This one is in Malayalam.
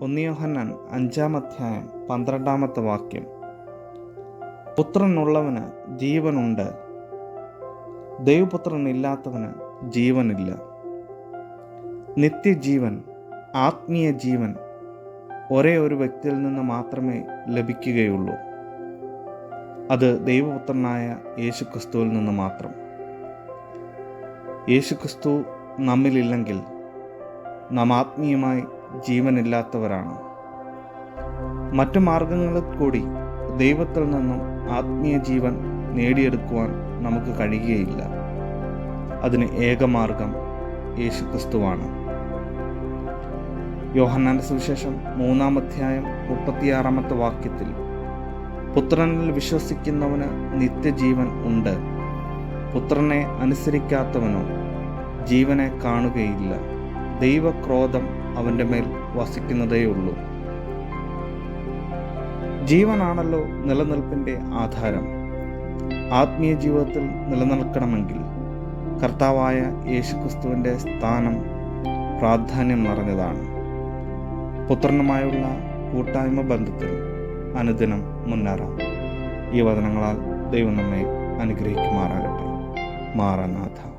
ഒന്നിയോഹന്നാൻ അഞ്ചാം അധ്യായം പന്ത്രണ്ടാമത്തെ വാക്യം. പുത്രനുള്ളവന് ജീവനുണ്ട്. ദൈവപുത്രൻ ഇല്ലാത്തവന് ജീവനില്ല. നിത്യജീവൻ ആത്മീയ ജീവൻ ഒരേ ഒരു വ്യക്തിയിൽ നിന്ന് മാത്രമേ ലഭിക്കുകയുള്ളൂ. അത് ദൈവപുത്രനായ യേശുക്രിസ്തുവിൽ നിന്ന് മാത്രം. യേശുക്രിസ്തു നമ്മിലില്ലെങ്കിൽ നാം ആത്മീയമായി ജീവനില്ലാത്തവരാണ്. മറ്റു മാർഗങ്ങളിൽ കൂടി ദൈവത്തിൽ നിന്നും ആത്മീയ ജീവൻ നേടിയെടുക്കുവാൻ നമുക്ക് കഴിയുകയില്ല. അതിന് ഏകമാർഗം യേശുക്രിസ്തുവാണ്. യോഹന്നാന്റെ സുവിശേഷം മൂന്നാം അധ്യായം മുപ്പത്തിയാറാമത്തെ വാക്യത്തിൽ പുത്രനിൽ വിശ്വസിക്കുന്നവന് നിത്യജീവൻ ഉണ്ട്. പുത്രനെ അനുസരിക്കാത്തവനോ ജീവനെ കാണുകയില്ല. ദൈവക്രോധം അവന്റെ മേൽ വസിക്കുന്നതേയുള്ളൂ. ജീവനാണല്ലോ നിലനിൽപ്പിന്റെ ആധാരം. ആത്മീയ ജീവിതത്തിൽ നിലനിൽക്കണമെങ്കിൽ കർത്താവായ യേശുക്രിസ്തുവിന്റെ സ്ഥാനം പ്രാധാന്യം നിറഞ്ഞതാണ്. പുത്രനുമായുള്ള കൂട്ടായ്മ ബന്ധത്തിൽ അനുദിനം മുന്നേറാം. ഈ വചനങ്ങളാൽ ദൈവം നമ്മെ അനുഗ്രഹിക്കുമാറാകട്ടെ. മാറനാഥ.